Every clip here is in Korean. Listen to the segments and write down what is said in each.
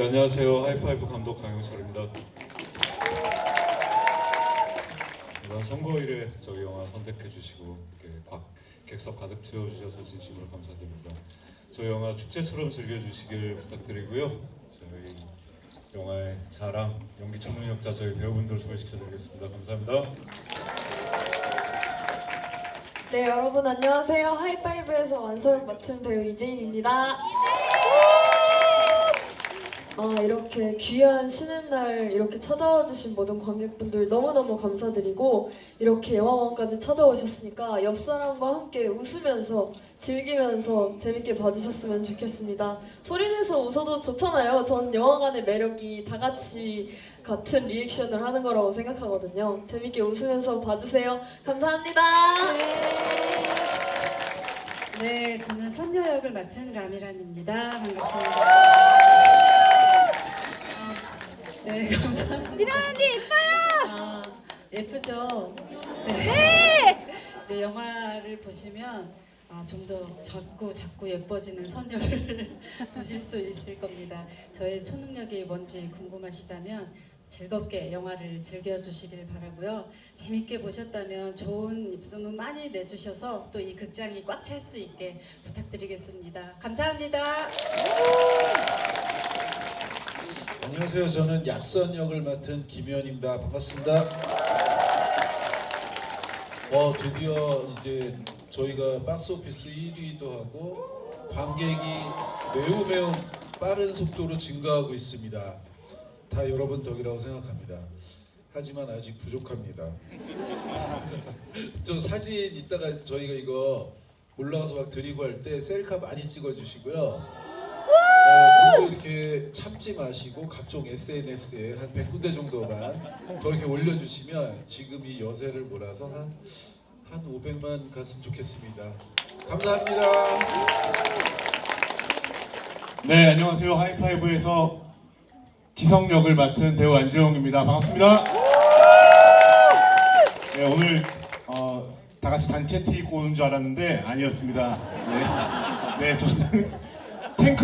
네, 안녕하세요. 하이파이브 감독 강영철입니다. 이번 선거일에 저희 영화 선택해 주시고 이렇게 곽, 객석 가득 채워 주셔서 진심으로 감사드립니다. 저희 영화 축제처럼 즐겨 주시길 부탁드리고요. 저희 영화의 자랑, 연기 초능력자 저희 배우분들 소개시켜 드리겠습니다. 감사합니다. 네 여러분 안녕하세요 하이파이브에서 완성 맡은 배우 이재인입니다 아 이렇게 귀한 쉬는 날 이렇게 찾아와 주신 모든 관객분들 너무너무 감사드리고 이렇게 영화관까지 찾아오셨으니까 옆 사람과 함께 웃으면서 즐기면서 재밌게 봐주셨으면 좋겠습니다. 소리내서 웃어도 좋잖아요. 전 영화관의 매력이 다 같이 같은 리액션을 하는 거라고 생각하거든요. 재밌게 웃으면서 봐주세요. 감사합니다. 네, 저는 선녀 역을 맡은 라미란입니다. 반갑습니다. 아, 네, 감사합니다. 미란 언니 예뻐요. 아, 예쁘죠. 네. 이제 영화를 보시면 아, 좀더 작고 작고 예뻐지는 선녀를 보실 수 있을 겁니다. 저의 초능력이 뭔지 궁금하시다면 즐겁게 영화를 즐겨주시길 바라고요. 재밌게 보셨다면 좋은 입소문 많이 내주셔서 또 이 극장이 꽉 찰 수 있게 부탁드리겠습니다. 감사합니다. 안녕하세요. 저는 약선 역을 맡은 김현입니다. 반갑습니다. 어 드디어 이제 저희가 박스 오피스 1위도 하고 관객이 매우 매우 빠른 속도로 증가하고 있습니다. 다 여러분 덕이라고 생각합니다. 하지만 아직 부족합니다. 저 사진 이따가 저희가 이거 올라가서 막 드리고 할 때 셀카 많이 찍어주시고요. 참지 마시고 각종 SNS에 한 100군데 정도만 더 이렇게 올려주시면 지금 이 여세를 몰아서 한, 한 500만 갔으면 좋겠습니다. 감사합니다. 네, 안녕하세요. 하이파이브에서 지성 역을 맡은 배우 안재홍입니다. 반갑습니다. 네, 오늘 어, 다 같이 단체 티 입고 오는 줄 알았는데 아니었습니다. 네, 네 저는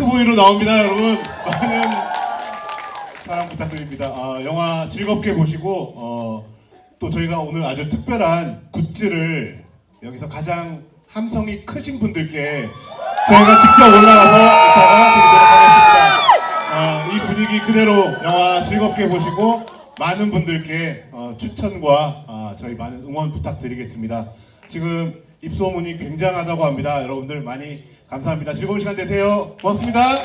탱크보이로 나옵니다, 여러분. 많은 사랑 부탁드립니다. 아, 영화 즐겁게 보시고 어, 또 저희가 오늘 아주 특별한 굿즈를 여기서 가장 함성이 크신 분들께 저희가 직접 올라가서 이따가 드리도록 하겠습니다. 어, 이 분위기 그대로 영화 즐겁게 보시고 많은 분들께 어, 추천과 어, 저희 많은 응원 부탁드리겠습니다. 지금 입소문이 굉장하다고 합니다. 여러분들 많이 감사합니다. 즐거운 시간 되세요. 고맙습니다.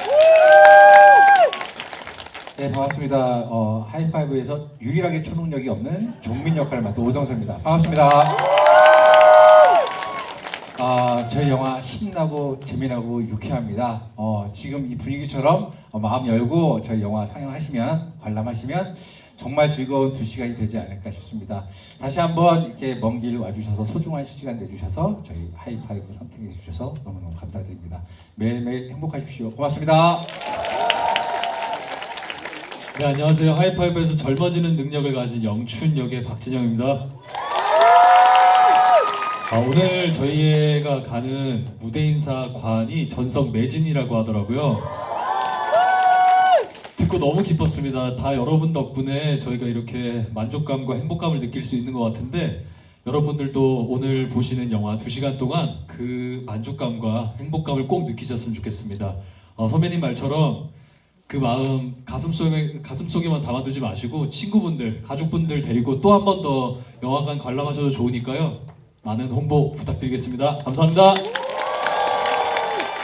네 반갑습니다. 어, 하이파이브에서 유일하게 초능력이 없는 종민 역할을 맡은 오정세입니다. 반갑습니다. 아, 저희 영화 신나고 재미나고 유쾌합니다. 어, 지금 이 분위기처럼 어, 마음 열고 저희 영화 상영하시면 관람하시면 정말 즐거운 두 시간이 되지 않을까 싶습니다. 다시 한번 이렇게 먼 길 와주셔서 소중한 시간 내주셔서 저희 하이파이브 선택해 주셔서 너무너무 감사드립니다. 매일매일 행복하십시오. 고맙습니다. 네 안녕하세요 하이파이브에서 젊어지는 능력을 가진 영춘 역의 박진영입니다. 아, 오늘 저희가 가는 무대 인사 관이 전성 매진이라고 하더라고요. 듣고 너무 기뻤습니다. 다 여러분 덕분에 저희가 이렇게 만족감과 행복감을 느낄 수 있는 것 같은데 여러분들도 오늘 보시는 영화 2시간 동안 그 만족감과 행복감을 꼭 느끼셨으면 좋겠습니다. 어, 선배님 말처럼 그 마음 가슴 속에 가슴 속에만 담아두지 마시고 친구분들, 가족분들 데리고 또 한 번 더 영화관 관람하셔도 좋으니까요. 많은 홍보 부탁드리겠습니다. 감사합니다.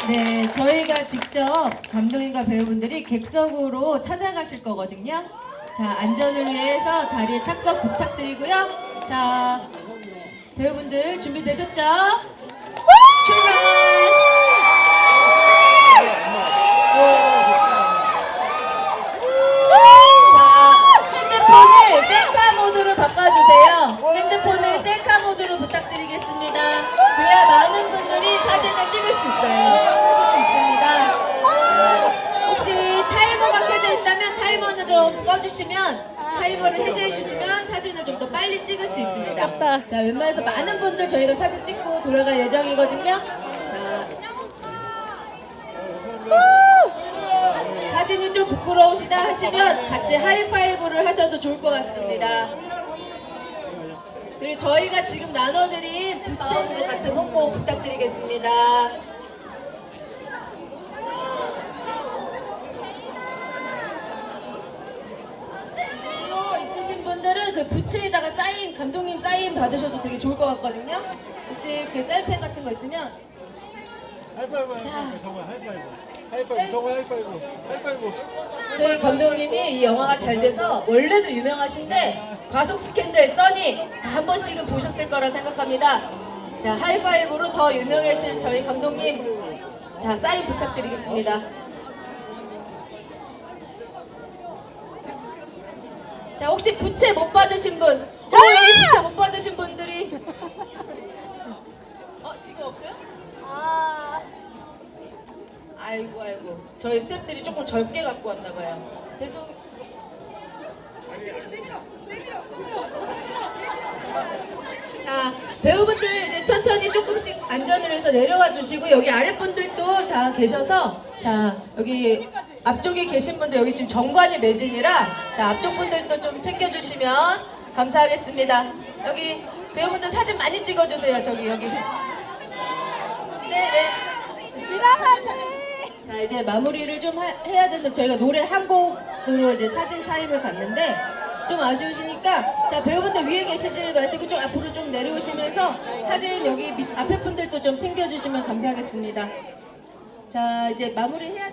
네, 저희가 직접 감독님과 배우분들이 객석으로 찾아가실 거거든요. 자, 안전을 위해서 자리에 착석 부탁드리고요. 자, 배우분들 준비되셨죠? 수 있습니다. 자, 웬만해서 많은 분들 저희가 사진 찍고 돌아갈 예정이거든요. 자, 사진이 좀 부끄러우시다 하시면 같이 하이파이브를 하셔도 좋을 것 같습니다. 그리고 저희가 지금 나눠드린 부채 같은 홍보 부탁드리겠습니다. 이거 있으신 분들은 그 부채에다가 사인 감독님 사인 받으셔도 되게 좋을 것 같거든요. 혹시 그 셀펜 같은 거 있으면 자, 저희 감독님이 이 영화가 잘 돼서 원래도 유명하신데 과속 스캔들 써니 다 한 번씩은 보셨을 거라 생각합니다. 자 하이파이브로 더 유명해질 저희 감독님 자 사인 부탁드리겠습니다. 자 혹시 부채 못 받으신 분? 어 여기 부채 못 받으신 분들이 어 지금 없어요? 아이고 아이고 저희 스태프들이 조금 적게 갖고 왔나 봐요. 죄송. 자 배우분들 이제 천천히 조금씩 안전을 해서 내려와 주시고 여기 아랫 분들도 다 계셔서 자 여기 앞쪽에 계신 분들 여기 지금 정관이 매진이라 자 앞쪽 분들도 좀 챙겨주시면 감사하겠습니다. 여기 배우분들 사진 많이 찍어주세요. 저기 여기. 네 네. 자 이제 마무리를 좀 하- 해야 되는데 저희가 노래 한 곡으로 이제 사진 타임을 갖는데 좀 아쉬우시니까 자 배우분들 위에 계시지 마시고 좀 앞으로 좀 내려오시면서 사진 여기 밑, 앞에 분들도 좀 챙겨주시면 감사하겠습니다. 자 이제 마무리 해야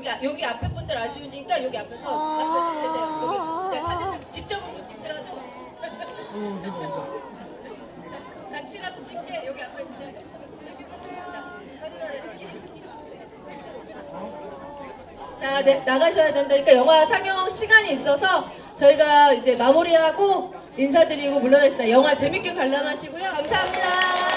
여기 아- 여기 앞에 분들 아쉬우니까 여기 앞에서 앞에 계세요. 여기 자 사진을 직접 못 찍더라도 자 같이라도 찍게 여기 앞에 분들 자 네, 나가셔야 된다니까 영화 상영 시간이 있어서 저희가 이제 마무리하고 인사드리고 물러나겠습니다. 영화 재밌게 관람하시고요. 감사합니다.